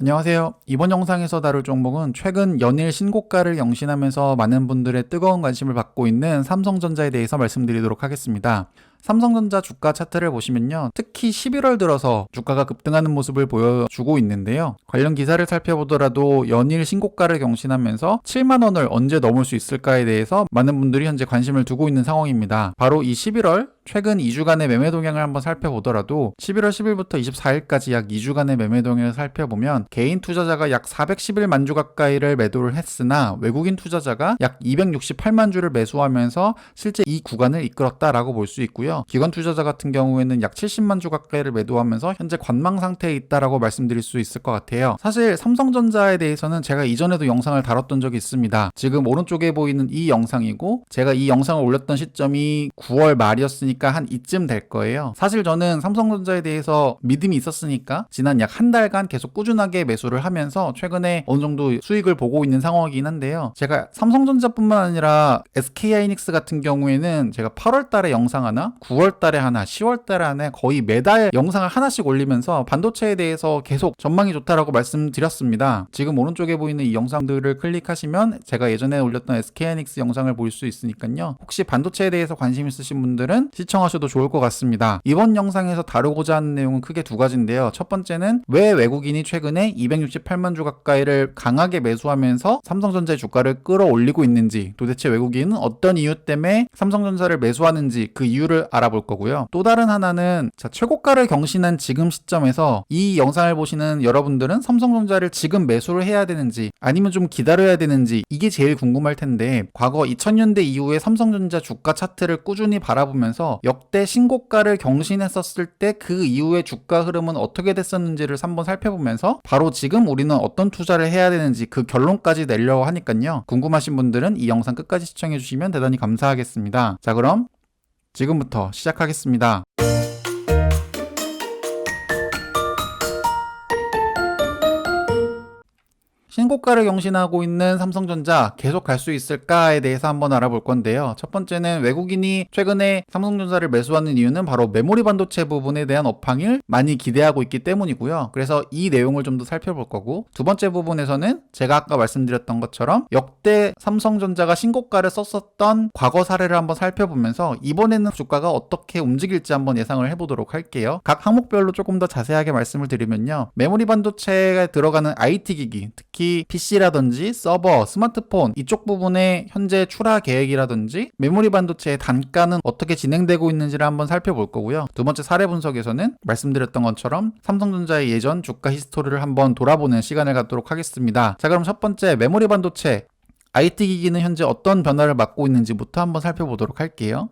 안녕하세요. 이번 영상에서 다룰 종목은 최근 연일 신고가를 경신하면서 많은 분들의 뜨거운 관심을 받고 있는 삼성전자에 대해서 말씀드리도록 하겠습니다. 삼성전자 주가 차트를 보시면요. 특히 11월 들어서 주가가 급등하는 모습을 보여주고 있는데요. 관련 기사를 살펴보더라도 연일 신고가를 경신하면서 7만 원을 언제 넘을 수 있을까에 대해서 많은 분들이 현재 관심을 두고 있는 상황입니다. 바로 이 11월 최근 2주간의 매매 동향을 한번 살펴보더라도 11월 10일부터 24일까지 약 2주간의 매매 동향을 살펴보면 개인 투자자가 약 411만 주 가까이를 매도를 했으나 외국인 투자자가 약 268만 주를 매수하면서 실제 이 구간을 이끌었다라고 볼 수 있고요. 기관 투자자 같은 경우에는 약 70만 주 가까이를 매도하면서 현재 관망 상태에 있다라고 말씀드릴 수 있을 것 같아요. 사실 삼성전자에 대해서는 제가 이전에도 영상을 다뤘던 적이 있습니다. 지금 오른쪽에 보이는 이 영상이고 제가 이 영상을 올렸던 시점이 9월 말이었으니까 한 이쯤 될 거예요. 사실 저는 삼성전자에 대해서 믿음이 있었으니까 지난 약 한 달간 계속 꾸준하게 매수를 하면서 최근에 어느 정도 수익을 보고 있는 상황이긴 한데요. 제가 삼성전자뿐만 아니라 SK하이닉스 같은 경우에는 제가 8월 달에 영상 하나, 9월 달에 하나, 10월 달에 하나 거의 매달 영상을 하나씩 올리면서 반도체에 대해서 계속 전망이 좋다라고 말씀드렸습니다. 지금 오른쪽에 보이는 이 영상들을 클릭하시면 제가 예전에 올렸던 SK하이닉스 영상을 볼 수 있으니까요. 혹시 반도체에 대해서 관심 있으신 분들은 시청하셔도 좋을 것 같습니다. 이번 영상에서 다루고자 하는 내용은 크게 두 가지인데요. 첫 번째는 왜 외국인이 최근에 268만 주 가까이를 강하게 매수하면서 삼성전자의 주가를 끌어올리고 있는지 도대체 외국인은 어떤 이유 때문에 삼성전자를 매수하는지 그 이유를 알아볼 거고요. 또 다른 하나는 자, 최고가를 경신한 지금 시점에서 이 영상을 보시는 여러분들은 삼성전자를 지금 매수를 해야 되는지 아니면 좀 기다려야 되는지 이게 제일 궁금할 텐데 과거 2000년대 이후에 삼성전자 주가 차트를 꾸준히 바라보면서 역대 신고가를 경신했었을 때 그 이후의 주가 흐름은 어떻게 됐었는지를 한번 살펴보면서 바로 지금 우리는 어떤 투자를 해야 되는지 그 결론까지 내려고 하니까요. 궁금하신 분들은 이 영상 끝까지 시청해 주시면 대단히 감사하겠습니다. 자, 그럼 지금부터 시작하겠습니다. 신고가를 경신하고 있는 삼성전자 계속 갈 수 있을까에 대해서 한번 알아볼 건데요. 첫 번째는 외국인이 최근에 삼성전자를 매수하는 이유는 바로 메모리 반도체 부분에 대한 업황을 많이 기대하고 있기 때문이고요. 그래서 이 내용을 좀 더 살펴볼 거고 두 번째 부분에서는 제가 아까 말씀드렸던 것처럼 역대 삼성전자가 신고가를 썼었던 과거 사례를 한번 살펴보면서 이번에는 주가가 어떻게 움직일지 한번 예상을 해보도록 할게요. 각 항목별로 조금 더 자세하게 말씀을 드리면요. 메모리 반도체에 들어가는 IT 기기, 특히 PC라든지 서버, 스마트폰 이쪽 부분의 현재 출하 계획이라든지 메모리 반도체의 단가는 어떻게 진행되고 있는지를 한번 살펴볼 거고요. 두 번째 사례 분석에서는 말씀드렸던 것처럼 삼성전자의 예전 주가 히스토리를 한번 돌아보는 시간을 갖도록 하겠습니다. 자, 그럼 첫 번째 메모리 반도체 IT 기기는 현재 어떤 변화를 맞고 있는지부터 한번 살펴보도록 할게요.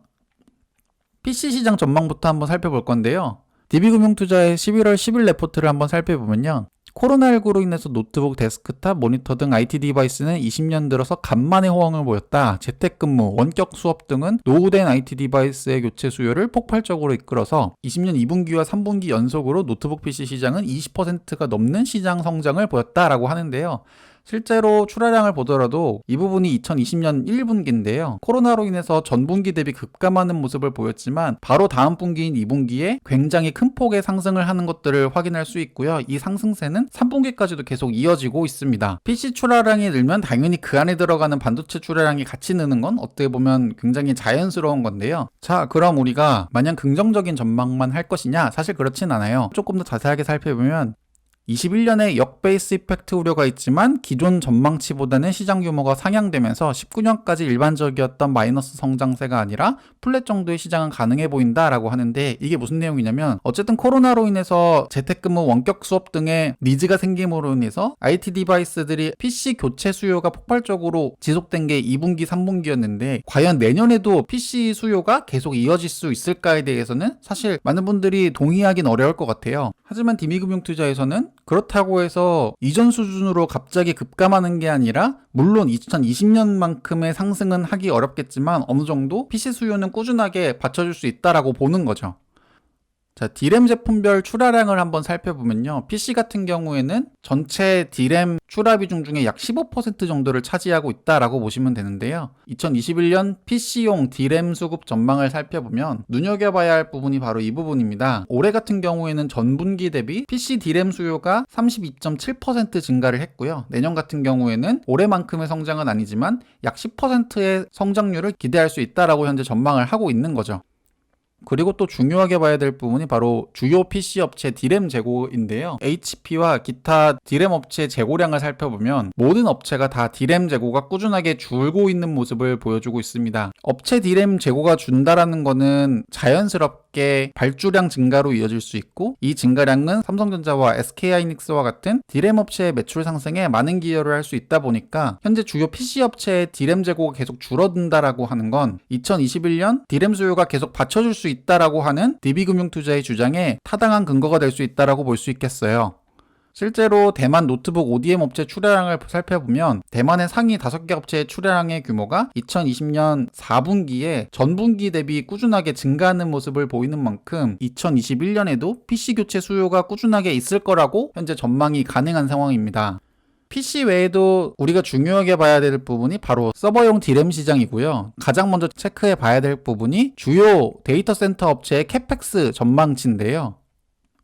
PC 시장 전망부터 한번 살펴볼 건데요. DB금융투자의 11월 10일 레포트를 한번 살펴보면요. 코로나19로 인해서 노트북, 데스크탑, 모니터 등 IT 디바이스는 20년 들어서 간만에 호황을 보였다. 재택근무, 원격 수업 등은 노후된 IT 디바이스의 교체 수요를 폭발적으로 이끌어서 20년 2분기와 3분기 연속으로 노트북 PC 시장은 20%가 넘는 시장 성장을 보였다라고 하는데요. 실제로 출하량을 보더라도 이 부분이 2020년 1분기인데요. 코로나로 인해서 전분기 대비 급감하는 모습을 보였지만 바로 다음 분기인 2분기에 굉장히 큰 폭의 상승을 하는 것들을 확인할 수 있고요. 이 상승세는 3분기까지도 계속 이어지고 있습니다. PC 출하량이 늘면 당연히 그 안에 들어가는 반도체 출하량이 같이 느는 건 어떻게 보면 굉장히 자연스러운 건데요. 자, 그럼 우리가 마냥 긍정적인 전망만 할 것이냐? 사실 그렇진 않아요. 조금 더 자세하게 살펴보면 21년에 역베이스 이펙트 우려가 있지만 기존 전망치보다는 시장 규모가 상향되면서 19년까지 일반적이었던 마이너스 성장세가 아니라 플랫 정도의 시장은 가능해 보인다라고 하는데 이게 무슨 내용이냐면 어쨌든 코로나로 인해서 재택근무 원격 수업 등의 니즈가 생김으로 인해서 IT 디바이스들이 PC 교체 수요가 폭발적으로 지속된 게 2분기, 3분기였는데 과연 내년에도 PC 수요가 계속 이어질 수 있을까에 대해서는 사실 많은 분들이 동의하긴 어려울 것 같아요. 하지만 디미금융투자에서는 그렇다고 해서 이전 수준으로 갑자기 급감하는 게 아니라 물론 2020년만큼의 상승은 하기 어렵겠지만 어느 정도 PC 수요는 꾸준하게 받쳐줄 수 있다라고 보는 거죠. 자, D램 제품별 출하량을 한번 살펴보면요. PC 같은 경우에는 전체 D램 출하 비중 중에 약 15% 정도를 차지하고 있다라고 보시면 되는데요. 2021년 PC용 D램 수급 전망을 살펴보면 눈여겨봐야 할 부분이 바로 이 부분입니다. 올해 같은 경우에는 전분기 대비 PC D램 수요가 32.7% 증가를 했고요. 내년 같은 경우에는 올해만큼의 성장은 아니지만 약 10%의 성장률을 기대할 수 있다라고 현재 전망을 하고 있는 거죠. 그리고 또 중요하게 봐야 될 부분이 바로 주요 PC 업체 D램 재고인데요. HP와 기타 D램 업체 재고량을 살펴보면 모든 업체가 다 D램 재고가 꾸준하게 줄고 있는 모습을 보여주고 있습니다. 업체 D램 재고가 준다라는 거는 자연스럽게 발주량 증가로 이어질 수 있고 이 증가량은 삼성전자와 SK하이닉스와 같은 D램 업체의 매출 상승에 많은 기여를 할 수 있다 보니까 현재 주요 PC 업체의 D램 재고가 계속 줄어든다라고 하는 건 2021년 D램 수요가 계속 받쳐줄 수 있다라고 하는 DB금융투자의 주장에 타당한 근거가 될 수 있다라고 볼 수 있겠어요. 실제로 대만 노트북 ODM 업체 출하량을 살펴보면 대만의 상위 5개 업체의 출하량의 규모가 2020년 4분기에 전분기 대비 꾸준하게 증가하는 모습을 보이는 만큼 2021년에도 PC 교체 수요가 꾸준하게 있을 거라고 현재 전망이 가능한 상황입니다. PC 외에도 우리가 중요하게 봐야 될 부분이 바로 서버용 D램 시장이고요. 가장 먼저 체크해 봐야 될 부분이 주요 데이터 센터 업체의 캐펙스 전망치인데요.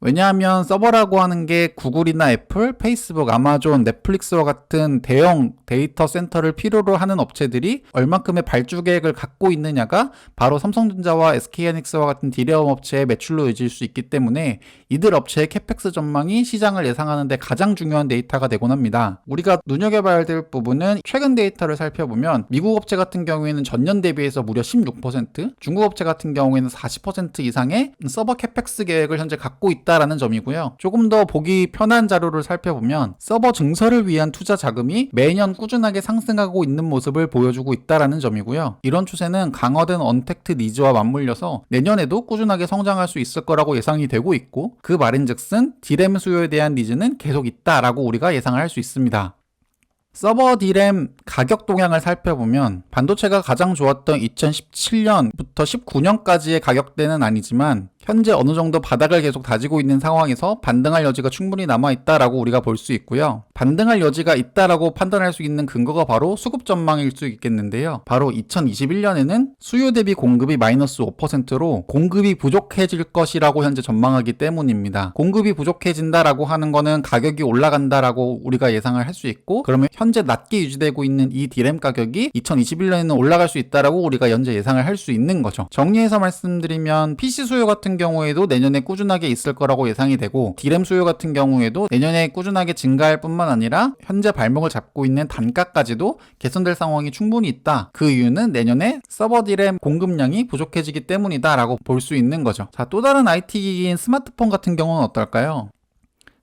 왜냐하면 서버라고 하는 게 구글이나 애플, 페이스북, 아마존, 넷플릭스와 같은 대형 데이터 센터를 필요로 하는 업체들이 얼만큼의 발주 계획을 갖고 있느냐가 바로 삼성전자와 SK하이닉스와 같은 디레엄 업체의 매출로 이어질 수 있기 때문에 이들 업체의 캐펙스 전망이 시장을 예상하는 데 가장 중요한 데이터가 되곤 합니다. 우리가 눈여겨봐야 될 부분은 최근 데이터를 살펴보면 미국 업체 같은 경우에는 전년 대비해서 무려 16%, 중국 업체 같은 경우에는 40% 이상의 서버 캐펙스 계획을 현재 갖고 있다 있다라는 점이고요. 조금 더 보기 편한 자료를 살펴보면 서버 증설을 위한 투자 자금이 매년 꾸준하게 상승하고 있는 모습을 보여주고 있다라는 점이고요. 이런 추세는 강화된 언택트 니즈와 맞물려서 내년에도 꾸준하게 성장할 수 있을 거라고 예상이 되고 있고 그 말인즉슨 디램 수요에 대한 니즈는 계속 있다라고 우리가 예상을 할 수 있습니다. 서버 디램 가격 동향을 살펴보면 반도체가 가장 좋았던 2017년부터 19년까지의 가격대는 아니지만 현재 어느 정도 바닥을 계속 다지고 있는 상황에서 반등할 여지가 충분히 남아 있다라고 우리가 볼 수 있고요. 반등할 여지가 있다라고 판단할 수 있는 근거가 바로 수급 전망일 수 있겠는데요. 바로 2021년에는 수요 대비 공급이 마이너스 5%로 공급이 부족해질 것이라고 현재 전망하기 때문입니다. 공급이 부족해진다라고 하는 거는 가격이 올라간다라고 우리가 예상을 할 수 있고 그러면 현재 낮게 유지되고 있는 이 디램 가격이 2021년에는 올라갈 수 있다라고 우리가 현재 예상을 할 수 있는 거죠. 정리해서 말씀드리면 PC 수요 같은 같은 경우에도 내년에 꾸준하게 있을 거라고 예상이 되고 디램 수요 같은 경우에도 내년에 꾸준하게 증가할 뿐만 아니라 현재 발목을 잡고 있는 단가까지도 개선될 상황이 충분히 있다. 그 이유는 내년에 서버 디램 공급량이 부족해지기 때문이다라고 볼 수 있는 거죠. 자, 또 다른 IT 기기인 스마트폰 같은 경우는 어떨까요?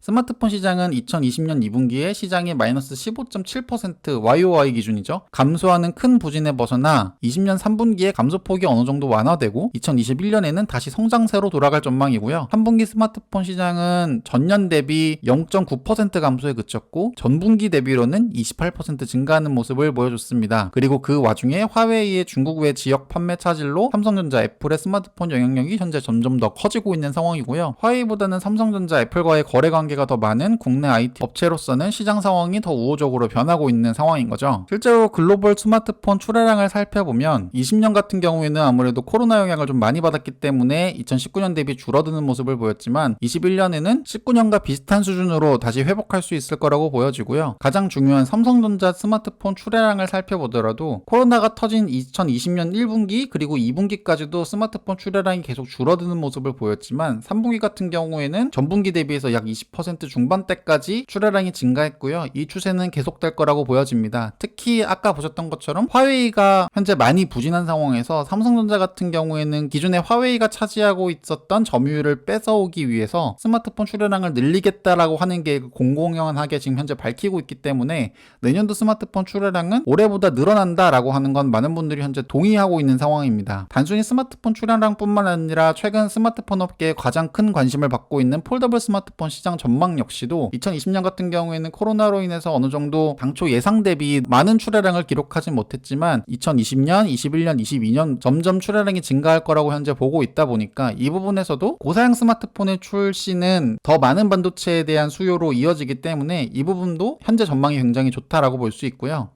스마트폰 시장은 2020년 2분기에 시장이 마이너스 15.7% YOY 기준이죠. 감소하는 큰 부진에 벗어나 20년 3분기에 감소폭이 어느 정도 완화되고 2021년에는 다시 성장세로 돌아갈 전망이고요. 3분기 스마트폰 시장은 전년 대비 0.9% 감소에 그쳤고 전분기 대비로는 28% 증가하는 모습을 보여줬습니다. 그리고 그 와중에 화웨이의 중국 외 지역 판매 차질로 삼성전자, 애플의 스마트폰 영향력이 현재 점점 더 커지고 있는 상황이고요. 화웨이보다는 삼성전자, 애플과의 거래 관계 관계가 더 많은 국내 IT 업체로서는 시장 상황이 더 우호적으로 변하고 있는 상황인 거죠. 실제로 글로벌 스마트폰 출하량을 살펴보면 20년 같은 경우에는 아무래도 코로나 영향을 좀 많이 받았기 때문에 2019년 대비 줄어드는 모습을 보였지만 21년에는 19년과 비슷한 수준으로 다시 회복할 수 있을 거라고 보여지고요. 가장 중요한 삼성전자 스마트폰 출하량을 살펴보더라도 코로나가 터진 2020년 1분기 그리고 2분기까지도 스마트폰 출하량이 계속 줄어드는 모습을 보였지만 3분기 같은 경우에는 전분기 대비해서 약 20% 20% 중반대까지 출하량이 증가했고요. 이 추세는 계속될 거라고 보여집니다. 특히 아까 보셨던 것처럼 화웨이가 현재 많이 부진한 상황에서 삼성전자 같은 경우에는 기존에 화웨이가 차지하고 있었던 점유율을 뺏어오기 위해서 스마트폰 출하량을 늘리겠다라고 하는 게 공공연하게 지금 현재 밝히고 있기 때문에 내년도 스마트폰 출하량은 올해보다 늘어난다라고 하는 건 많은 분들이 현재 동의하고 있는 상황입니다. 단순히 스마트폰 출하량뿐만 아니라 최근 스마트폰 업계에 가장 큰 관심을 받고 있는 폴더블 스마트폰 시장 전 전망 역시도 2020년 같은 경우에는 코로나로 인해서 어느 정도 당초 예상 대비 많은 출하량을 기록하진 못했지만 2020년, 21년, 22년 점점 출하량이 증가할 거라고 현재 보고 있다 보니까 이 부분에서도 고사양 스마트폰의 출시는 더 많은 반도체에 대한 수요로 이어지기 때문에 이 부분도 현재 전망이 굉장히 좋다라고 볼 수 있고요.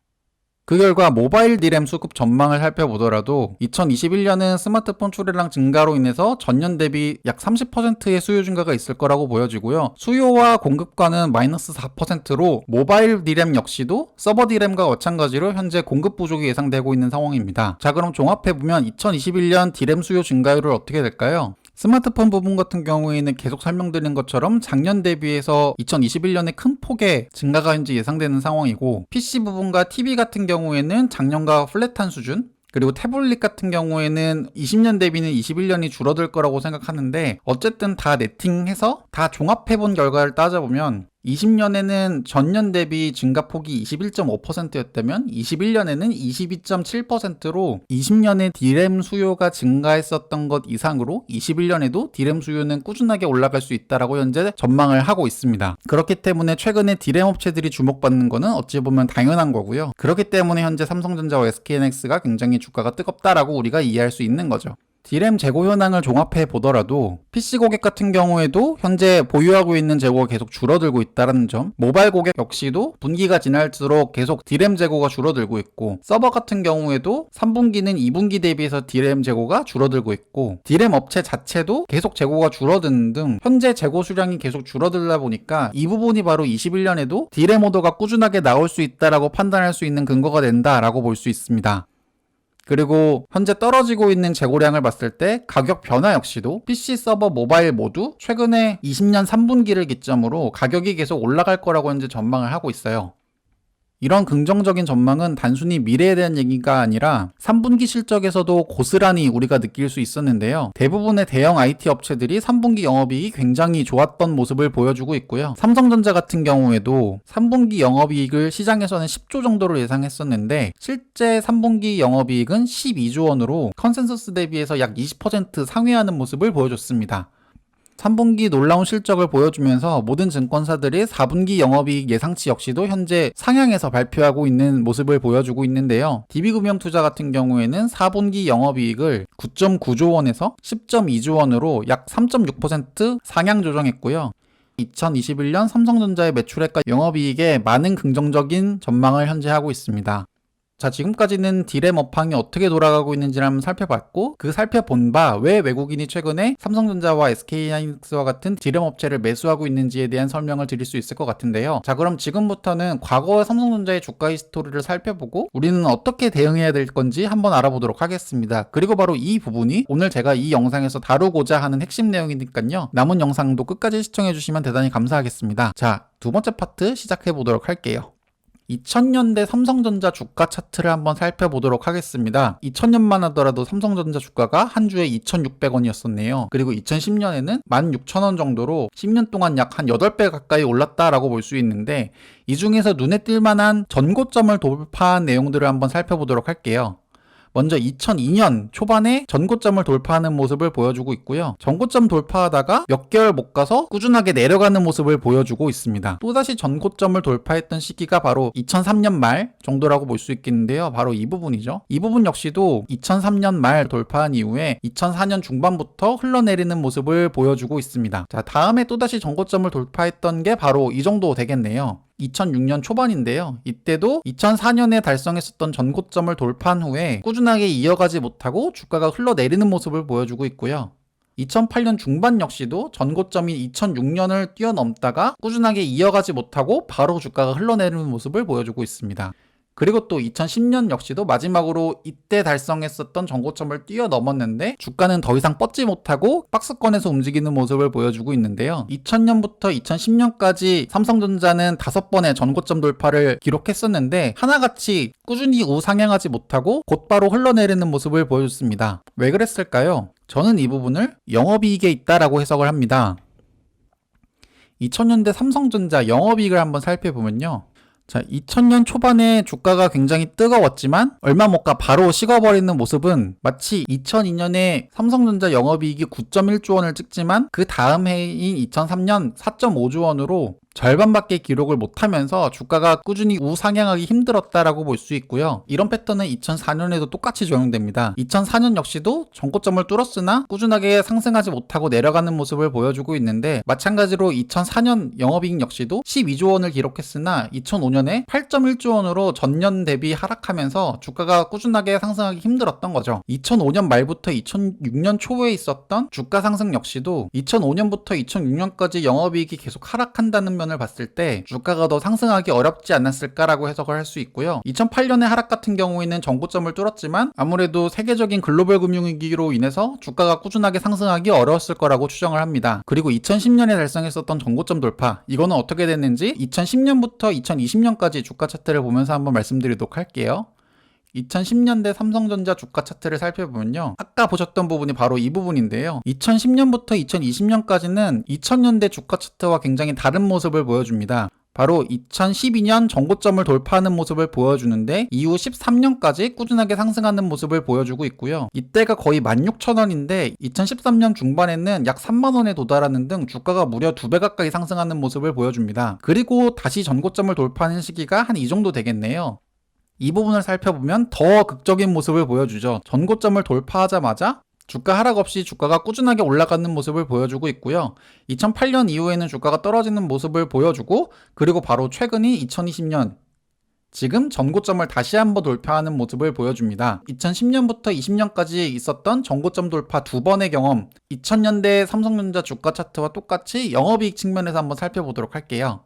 그 결과 모바일 디램 수급 전망을 살펴보더라도 2021년은 스마트폰 출하량 증가로 인해서 전년 대비 약 30%의 수요 증가가 있을 거라고 보여지고요. 수요와 공급과는 마이너스 4%로 모바일 디램 역시도 서버 디램과 마찬가지로 현재 공급 부족이 예상되고 있는 상황입니다. 자 그럼 종합해보면 2021년 디램 수요 증가율을 어떻게 될까요? 스마트폰 부분 같은 경우에는 계속 설명드린 것처럼 작년 대비해서 2021년에 큰 폭의 증가가 현재 예상되는 상황이고 PC 부분과 TV 같은 경우에는 작년과 플랫한 수준 그리고 태블릿 같은 경우에는 20년 대비는 21년이 줄어들 거라고 생각하는데 어쨌든 다 네팅해서 다 종합해본 결과를 따져보면 20년에는 전년 대비 증가폭이 21.5%였다면 21년에는 22.7%로 20년에 디램 수요가 증가했었던 것 이상으로 21년에도 디램 수요는 꾸준하게 올라갈 수 있다라고 현재 전망을 하고 있습니다. 그렇기 때문에 최근에 디램 업체들이 주목받는 것은 어찌 보면 당연한 거고요. 그렇기 때문에 현재 삼성전자와 SKNX가 굉장히 주가가 뜨겁다라고 우리가 이해할 수 있는 거죠. 디램 재고 현황을 종합해 보더라도 PC 고객 같은 경우에도 현재 보유하고 있는 재고가 계속 줄어들고 있다는 점, 모바일 고객 역시도 분기가 지날수록 계속 디램 재고가 줄어들고 있고 서버 같은 경우에도 3분기는 2분기 대비해서 디램 재고가 줄어들고 있고 디램 업체 자체도 계속 재고가 줄어드는 등 현재 재고 수량이 계속 줄어들다 보니까 이 부분이 바로 21년에도 디램 오더가 꾸준하게 나올 수 있다라고 판단할 수 있는 근거가 된다라고 볼 수 있습니다. 그리고 현재 떨어지고 있는 재고량을 봤을 때 가격 변화 역시도 PC 서버 모바일 모두 최근에 20년 3분기를 기점으로 가격이 계속 올라갈 거라고 현재 전망을 하고 있어요. 이런 긍정적인 전망은 단순히 미래에 대한 얘기가 아니라 3분기 실적에서도 고스란히 우리가 느낄 수 있었는데요. 대부분의 대형 IT 업체들이 3분기 영업이익이 굉장히 좋았던 모습을 보여주고 있고요. 삼성전자 같은 경우에도 3분기 영업이익을 시장에서는 10조 정도로 예상했었는데 실제 3분기 영업이익은 12조 원으로 컨센서스 대비해서 약 20% 상회하는 모습을 보여줬습니다. 3분기 놀라운 실적을 보여주면서 모든 증권사들이 4분기 영업이익 예상치 역시도 현재 상향해서 발표하고 있는 모습을 보여주고 있는데요. DB금융투자 같은 경우에는 4분기 영업이익을 9.9조 원에서 10.2조 원으로 약 3.6% 상향 조정했고요. 2021년 삼성전자의 매출액과 영업이익에 많은 긍정적인 전망을 현재 하고 있습니다. 자, 지금까지는 디램 업황이 어떻게 돌아가고 있는지를 한번 살펴봤고, 그 살펴본 바 왜 외국인이 최근에 삼성전자와 SK하이닉스와 같은 디램 업체를 매수하고 있는지에 대한 설명을 드릴 수 있을 것 같은데요. 자, 그럼 지금부터는 과거 삼성전자의 주가 히스토리를 살펴보고, 우리는 어떻게 대응해야 될 건지 한번 알아보도록 하겠습니다. 그리고 바로 이 부분이 오늘 제가 이 영상에서 다루고자 하는 핵심 내용이니까요. 남은 영상도 끝까지 시청해주시면 대단히 감사하겠습니다. 자, 두 번째 파트 시작해 보도록 할게요. 2000년대 삼성전자 주가 차트를 한번 살펴보도록 하겠습니다. 2000년만 하더라도 삼성전자 주가가 한 주에 2,600원이었었네요. 그리고 2010년에는 16,000원 정도로 10년 동안 약 한 8배 가까이 올랐다라고 볼 수 있는데 이 중에서 눈에 띌 만한 전고점을 돌파한 내용들을 한번 살펴보도록 할게요. 먼저 2002년 초반에 전고점을 돌파하는 모습을 보여주고 있고요. 전고점 돌파하다가 몇 개월 못 가서 꾸준하게 내려가는 모습을 보여주고 있습니다. 또다시 전고점을 돌파했던 시기가 바로 2003년 말 정도라고 볼 수 있겠는데요. 바로 이 부분이죠. 이 부분 역시도 2003년 말 돌파한 이후에 2004년 중반부터 흘러내리는 모습을 보여주고 있습니다. 자, 다음에 또다시 전고점을 돌파했던 게 바로 이 정도 되겠네요. 2006년 초반인데요. 이때도 2004년에 달성했었던 전고점을 돌파한 후에 꾸준하게 이어가지 못하고 주가가 흘러내리는 모습을 보여주고 있고요. 2008년 중반 역시도 전고점인 2006년을 뛰어넘다가 꾸준하게 이어가지 못하고 바로 주가가 흘러내리는 모습을 보여주고 있습니다. 그리고 또 2010년 역시도 마지막으로 이때 달성했었던 전고점을 뛰어넘었는데 주가는 더 이상 뻗지 못하고 박스권에서 움직이는 모습을 보여주고 있는데요. 2000년부터 2010년까지 삼성전자는 다섯 번의 전고점 돌파를 기록했었는데 하나같이 꾸준히 우상향하지 못하고 곧바로 흘러내리는 모습을 보여줬습니다. 왜 그랬을까요? 저는 이 부분을 영업이익에 있다라고 해석을 합니다. 2000년대 삼성전자 영업이익을 한번 살펴보면요. 자, 2000년 초반에 주가가 굉장히 뜨거웠지만 얼마 못 가 바로 식어버리는 모습은 마치 2002년에 삼성전자 영업이익이 9.1조 원을 찍지만 그 다음 해인 2003년 4.5조 원으로 절반밖에 기록을 못하면서 주가가 꾸준히 우상향하기 힘들었다라고 볼 수 있고요. 이런 패턴은 2004년에도 똑같이 적용됩니다. 2004년 역시도 전고점을 뚫었으나 꾸준하게 상승하지 못하고 내려가는 모습을 보여주고 있는데 마찬가지로 2004년 영업이익 역시도 12조 원을 기록했으나 2005년에 8.1조 원으로 전년 대비 하락하면서 주가가 꾸준하게 상승하기 힘들었던 거죠. 2005년 말부터 2006년 초에 있었던 주가 상승 역시도 2005년부터 2006년까지 영업이익이 계속 하락한다는 면을 봤을 때 주가가 더 상승하기 어렵지 않았을까라고 해석을 할 수 있고요. 2008년의 하락 같은 경우에는 정고점을 뚫었지만 아무래도 세계적인 글로벌 금융위기로 인해서 주가가 꾸준하게 상승하기 어려웠을 거라고 추정을 합니다. 그리고 2010년에 달성했었던 정고점 돌파 이거는 어떻게 됐는지 2010년부터 2020년까지 주가 차트를 보면서 한번 말씀드리도록 할게요. 2010년대 삼성전자 주가 차트를 살펴보면요. 아까 보셨던 부분이 바로 이 부분인데요. 2010년부터 2020년까지는 2000년대 주가 차트와 굉장히 다른 모습을 보여줍니다. 바로 2012년 정고점을 돌파하는 모습을 보여주는데 이후 13년까지 꾸준하게 상승하는 모습을 보여주고 있고요. 이때가 거의 16,000원인데 2013년 중반에는 약 3만원에 도달하는 등 주가가 무려 2배 가까이 상승하는 모습을 보여줍니다. 그리고 다시 전고점을 돌파하는 시기가 한 이 정도 되겠네요. 이 부분을 살펴보면 더 극적인 모습을 보여주죠. 전고점을 돌파하자마자 주가 하락 없이 주가가 꾸준하게 올라가는 모습을 보여주고 있고요. 2008년 이후에는 주가가 떨어지는 모습을 보여주고 그리고 바로 최근이 2020년 지금 전고점을 다시 한번 돌파하는 모습을 보여줍니다. 2010년부터 20년까지 있었던 전고점 돌파 두 번의 경험, 2000년대 삼성전자 주가 차트와 똑같이 영업이익 측면에서 한번 살펴보도록 할게요.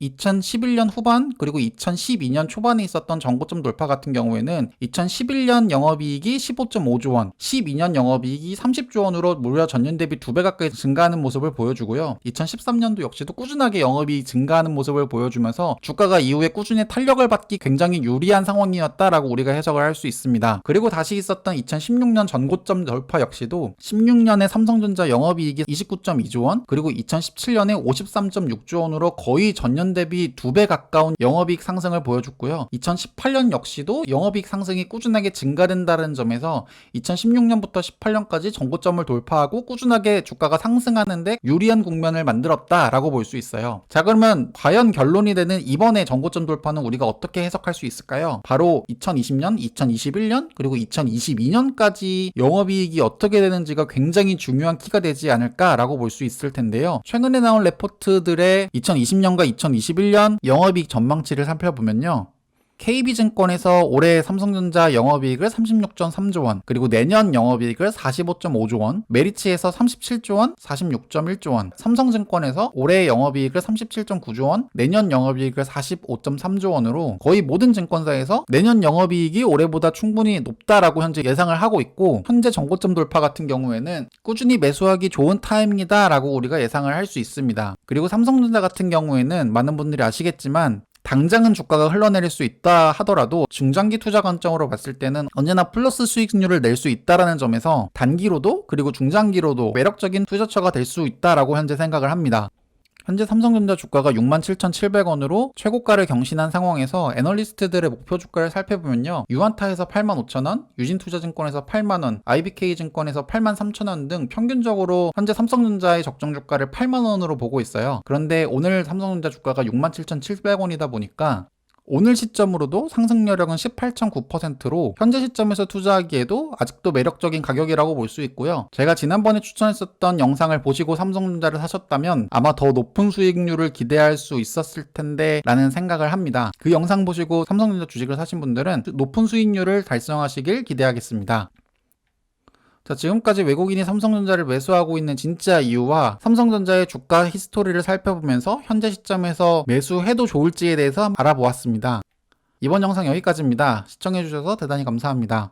2011년 후반 그리고 2012년 초반에 있었던 전고점 돌파 같은 경우에는 2011년 영업이익이 15.5조 원, 12년 영업이익이 30조 원으로 무려 전년 대비 두 배 가까이 증가하는 모습을 보여주고요. 2013년도 역시도 꾸준하게 영업이익 증가하는 모습을 보여주면서 주가가 이후에 꾸준히 탄력을 받기 굉장히 유리한 상황이었다라고 우리가 해석을 할 수 있습니다. 그리고 다시 있었던 2016년 전고점 돌파 역시도 16년에 삼성전자 영업이익이 29.2조 원, 그리고 2017년에 53.6조 원으로 거의 전년 대비 두배 가까운 영업이익 상승을 보여줬고요. 2018년 역시도 영업이익 상승이 꾸준하게 증가된다는 점에서 2016년부터 18년까지 전고점을 돌파하고 꾸준하게 주가가 상승하는데 유리한 국면을 만들었다라고 볼 수 있어요. 자 그러면 과연 결론이 되는 이번에 전고점 돌파는 우리가 어떻게 해석할 수 있을까요? 바로 2020년, 2021년 그리고 2022년까지 영업이익이 어떻게 되는지가 굉장히 중요한 키가 되지 않을까라고 볼 수 있을 텐데요. 최근에 나온 레포트들의 2020년과 2021년 영업이익 전망치를 살펴보면요. KB증권에서 올해 삼성전자 영업이익을 36.3조 원, 그리고 내년 영업이익을 45.5조 원, 메리츠에서 37조 원, 46.1조 원, 삼성증권에서 올해 영업이익을 37.9조 원, 내년 영업이익을 45.3조 원으로 거의 모든 증권사에서 내년 영업이익이 올해보다 충분히 높다라고 현재 예상을 하고 있고 현재 정고점 돌파 같은 경우에는 꾸준히 매수하기 좋은 타이밍이다라고 우리가 예상을 할 수 있습니다. 그리고 삼성전자 같은 경우에는 많은 분들이 아시겠지만 당장은 주가가 흘러내릴 수 있다 하더라도 중장기 투자 관점으로 봤을 때는 언제나 플러스 수익률을 낼 수 있다라는 점에서 단기로도 그리고 중장기로도 매력적인 투자처가 될 수 있다라고 현재 생각을 합니다. 현재 삼성전자 주가가 67,700원으로 최고가를 경신한 상황에서 애널리스트들의 목표 주가를 살펴보면요. 유한타에서 85,000원, 유진투자증권에서 8만원, IBK증권에서 83,000원 등 평균적으로 현재 삼성전자의 적정 주가를 8만원으로 보고 있어요. 그런데 오늘 삼성전자 주가가 67,700원이다 보니까 오늘 시점으로도 상승 여력은 18.9%로 현재 시점에서 투자하기에도 아직도 매력적인 가격이라고 볼 수 있고요. 제가 지난번에 추천했었던 영상을 보시고 삼성전자를 사셨다면 아마 더 높은 수익률을 기대할 수 있었을 텐데 라는 생각을 합니다. 그 영상 보시고 삼성전자 주식을 사신 분들은 높은 수익률을 달성하시길 기대하겠습니다. 자, 지금까지 외국인이 삼성전자를 매수하고 있는 진짜 이유와 삼성전자의 주가 히스토리를 살펴보면서 현재 시점에서 매수해도 좋을지에 대해서 알아보았습니다. 이번 영상 여기까지입니다. 시청해주셔서 대단히 감사합니다.